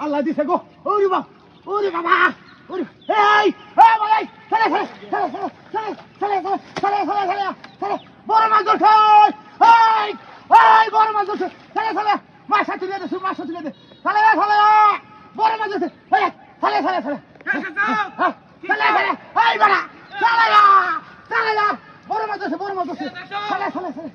আল্লাহ দিছে গো ওরে বাবা ওরে বাবা ওরে এই এই চলে চলে চলে চলে চলে চলে চলে চলে বড় মাছ ধরছে এই এই বড় মাছ ধরছে চলে চলে মাছ তুলে দে মাছ তুলে দে চলে চলে বড় মাছ ধরছে চলে চলে চলে হ্যাঁ, চলে চলে এই বাড়া চলে যা চলে যা বড় মাছ ধরছে বড় মাছ ধরছে চলে চলে চলে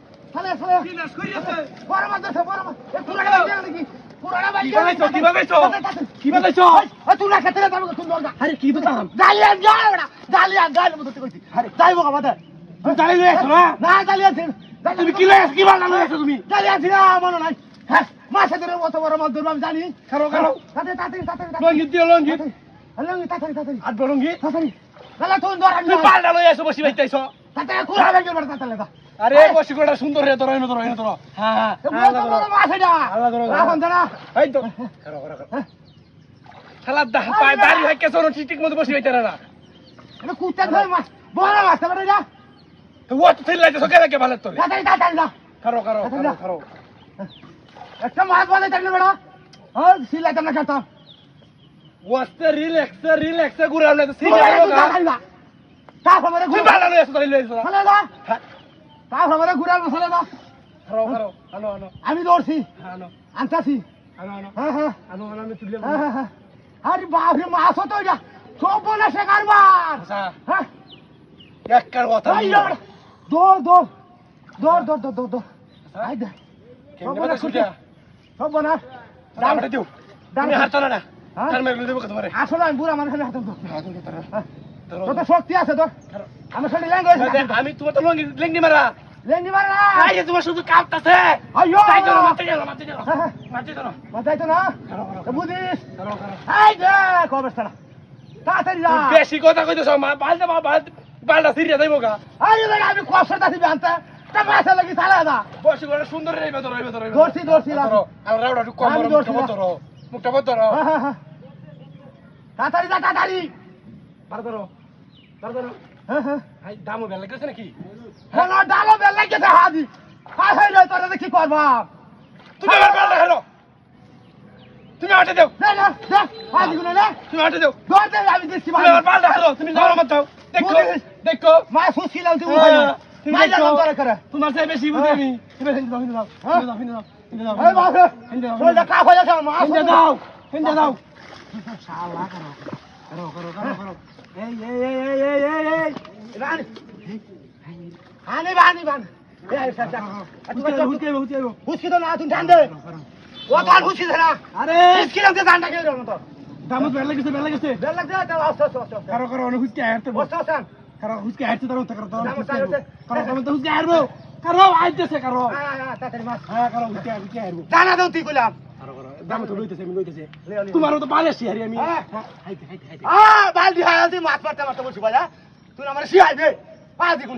মাসে ধরে অত বড় মাছ ধরবো আমি জানি। খারো খারো তাড়াতাড়ি তাড়াতাড়ি লঙ্গিত দিও লঙ্গিত লঙ্গিত তাড়াতাড়ি তাড়াতাড়ি আর বড় লঙ্গিত তাড়াতাড়ি তাহলে তুমি ধর আমি পাল্টা লই আসো বসি বাইতে আইছো তাতে কুড়া বেঙ্গল মারতে তাহলে আরে বসি কোটা সুন্দর রে হ্যাঁ, হ্যাঁ। ধরো ধরো ধরো। হ্যাঁ আল্লাহ ধরো এখন ধরা। এই তো। শালা দা পায় বাড়ি হয় কেসো ঠিক মতো বসি হইতারা না। আরে কুত্তা ধর মাছ বড় মাছ ধরে যা। তো ও তো থিলাই তো সকালে ভালো তোরে দাদা দাদা দাদা একটা মাছ বলে থাকলে বড়। হ্যাঁ সিলাই তোমরা করতাম ওয়াস্তে রিল্যাক্স রিল্যাক্স ঘুরাও তো সিলাই দাদা তারপরে ঘুরাও না এসে ধরে লইছো হ্যাঁ। তার সবারে ঘুরার মশলা দাও আমি দৌড়ছি। আনতাছি। আরে বাপরে মাছ তো এটা। সব বলে সে কারবার। আচ্ছা। হ্যাঁ। একটার কথা দৌড় দৌড়। দৌড় দৌড় দৌড় দৌড় দৌড়। আচ্ছা। আই দে। সব বলে খুঁজে সব বনা ডাঙটা দিও। ডাঙটা হাত না। হ্যাঁ। তার মেরে দেব কত পারে আসলে আমি বুড়া মানুষের হাত দাও হ্যাঁ। তোর শক্তি আছে তোর। আচ্ছা, তোমার তো ল্যাঙ্গি মারা। লেঙ্গি মারা এই তোমার শুধু কাঁপতাছে। আইয়ো। হ্যাঁ, হ্যাঁ। তাই তো মাতে গেল মাতে গেল মাতে তো না। মাতে তো না বুঝিস এই যে কবস্থানা তাড়াতাড়ি যা। বেশি কথা কইতো সব বালতে বালতে বালটা সিরিয়া যাইবো গা। আরে বেটা আমি কষ্টটা দিবি আনতে তা মাছে লাগি সালা দা। বসি করে সুন্দর রইবে তো রইবে তো রইবে দর্সি দর্সি লাগো। আর রাউডা একটু কম করো মুখটা ধরো মুখটা ধরো হ্যাঁ, তাড়াতাড়ি যা তাড়াতাড়ি। বার ধরো। বেলা গেছে নাকি? কোন ডালো বেল লাগেছে হাজি হাই হাই রে তোরা কি করবা তুমি আমার বালটা খেলো তুমি হাঁটে দাও নে না দে হাজি গুনে নে তুমি হাঁটে দাও দৌড় দে আমি দিচ্ছি তুমি আমার বালটা খেলো তুমি যাও আমার দাও দেখো দেখো মা সুসি লাউ তুই হ্যাঁ, তুমি দেখো। তোমার চেয়ে বেশি বুঝি আমি তুমি হিন্দে দাও হিন্দে দাও হ্যাঁ? দাও হিন্দে দাও হিন্দে দাও এই বাবা হিন্দে দাও তোরা কা হয়ে যাচ্ছে মা হিন্দে দাও হিন্দে দাও শালা করো করো করো করো এই এই এই এই এই এই রানি আনে বা আনে বা হুসকি বালে শিহারি আমি বালদি মাছ মারতে মারতে বলছি ভাইয়া। তুই আমার শিহাই দে পাঁচ দিগুণ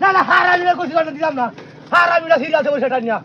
না না হারামিরা কইছি দিলাম না। হারামিরা সিরিয়াসে সেটা টানিয়া